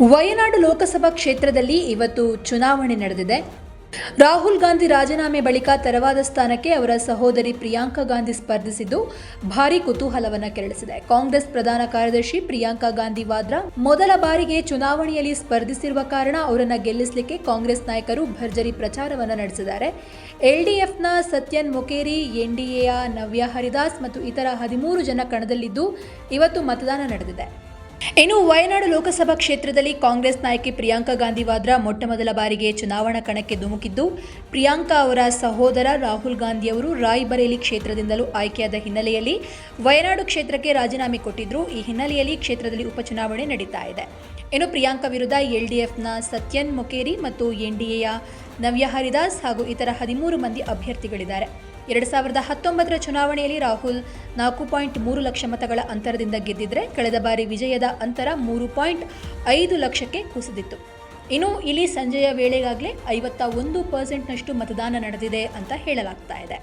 ವಯನಾಡು ಲೋಕಸಭಾ ಕ್ಷೇತ್ರದಲ್ಲಿ ಇವತ್ತು ಚುನಾವಣೆ ನಡೆದಿದೆ. ರಾಹುಲ್ ಗಾಂಧಿ ರಾಜೀನಾಮೆ ಬಳಿಕ ತೆರವಾದ ಸ್ಥಾನಕ್ಕೆ ಅವರ ಸಹೋದರಿ ಪ್ರಿಯಾಂಕಾ ಗಾಂಧಿ ಸ್ಪರ್ಧಿಸಿದ್ದು ಭಾರೀ ಕುತೂಹಲವನ್ನು ಕೆರಳಿಸಿದೆ. ಕಾಂಗ್ರೆಸ್ ಪ್ರಧಾನ ಕಾರ್ಯದರ್ಶಿ ಪ್ರಿಯಾಂಕಾ ಗಾಂಧಿ ವಾದ್ರಾ ಮೊದಲ ಬಾರಿಗೆ ಚುನಾವಣೆಯಲ್ಲಿ ಸ್ಪರ್ಧಿಸಿರುವ ಕಾರಣ ಅವರನ್ನು ಗೆಲ್ಲಿಸಲಿಕ್ಕೆ ಕಾಂಗ್ರೆಸ್ ನಾಯಕರು ಭರ್ಜರಿ ಪ್ರಚಾರವನ್ನು ನಡೆಸಿದ್ದಾರೆ. ಎಲ್ಡಿಎಫ್ನ ಸತ್ಯನ್ ಮೊಕೇರಿ ಎನ್ಡಿಎಯ ನವ್ಯ ಹರಿದಾಸ್ ಮತ್ತು ಇತರ ಹದಿಮೂರು ಜನ ಕಣದಲ್ಲಿದ್ದು ಇವತ್ತು ಮತದಾನ ನಡೆದಿದೆ. ಇನ್ನು ವಯನಾಡು ಲೋಕಸಭಾ ಕ್ಷೇತ್ರದಲ್ಲಿ ಕಾಂಗ್ರೆಸ್ ನಾಯಕಿ ಪ್ರಿಯಾಂಕಾ ಗಾಂಧಿ ವಾದ್ರಾ ಮೊಟ್ಟ ಮೊದಲ ಬಾರಿಗೆ ಚುನಾವಣಾ ಕಣಕ್ಕೆ ಧುಮುಕಿದ್ದು. ಪ್ರಿಯಾಂಕಾ ಅವರ ಸಹೋದರ ರಾಹುಲ್ ಗಾಂಧಿ ಅವರು ರಾಯ್ಬರೇಲಿ ಕ್ಷೇತ್ರದಿಂದಲೂ ಆಯ್ಕೆಯಾದ ಹಿನ್ನೆಲೆಯಲ್ಲಿ ವಯನಾಡು ಕ್ಷೇತ್ರಕ್ಕೆ ರಾಜೀನಾಮೆ ಕೊಟ್ಟಿದ್ರು. ಈ ಹಿನ್ನೆಲೆಯಲ್ಲಿ ಕ್ಷೇತ್ರದಲ್ಲಿ ಉಪಚುನಾವಣೆ ನಡೀತಾ ಇದೆ. ಇನ್ನು ಪ್ರಿಯಾಂಕಾ ವಿರುದ್ಧ ಎಲ್ಡಿಎಫ್ನ ಸತ್ಯನ್ ಮೊಕೇರಿ ಮತ್ತು ಎನ್ಡಿಎಯ ನವ್ಯ ಹರಿದಾಸ್ ಹಾಗೂ ಇತರ ಹದಿಮೂರು ಮಂದಿ ಅಭ್ಯರ್ಥಿಗಳಿದ್ದಾರೆ. ಎರಡು ಸಾವಿರದ ಹತ್ತೊಂಬತ್ತರ ಚುನಾವಣೆಯಲ್ಲಿ ರಾಹುಲ್ ನಾಲ್ಕು ಪಾಯಿಂಟ್ ಮೂರು ಲಕ್ಷ ಮತಗಳ ಅಂತರದಿಂದ ಗೆದ್ದಿದ್ರೆ ಕಳೆದ ಬಾರಿ ವಿಜಯದ ಅಂತರ ಮೂರು ಪಾಯಿಂಟ್ ಐದು ಲಕ್ಷಕ್ಕೆ ಕುಸಿದಿತ್ತು. ಇನ್ನು ಇಲ್ಲಿ ಸಂಜೆಯ ವೇಳೆಗಾಗಲೇ ಐವತ್ತ ಒಂದು ಪರ್ಸೆಂಟ್ನಷ್ಟು ಮತದಾನ ನಡೆದಿದೆ ಅಂತ ಹೇಳಲಾಗ್ತಾ ಇದೆ.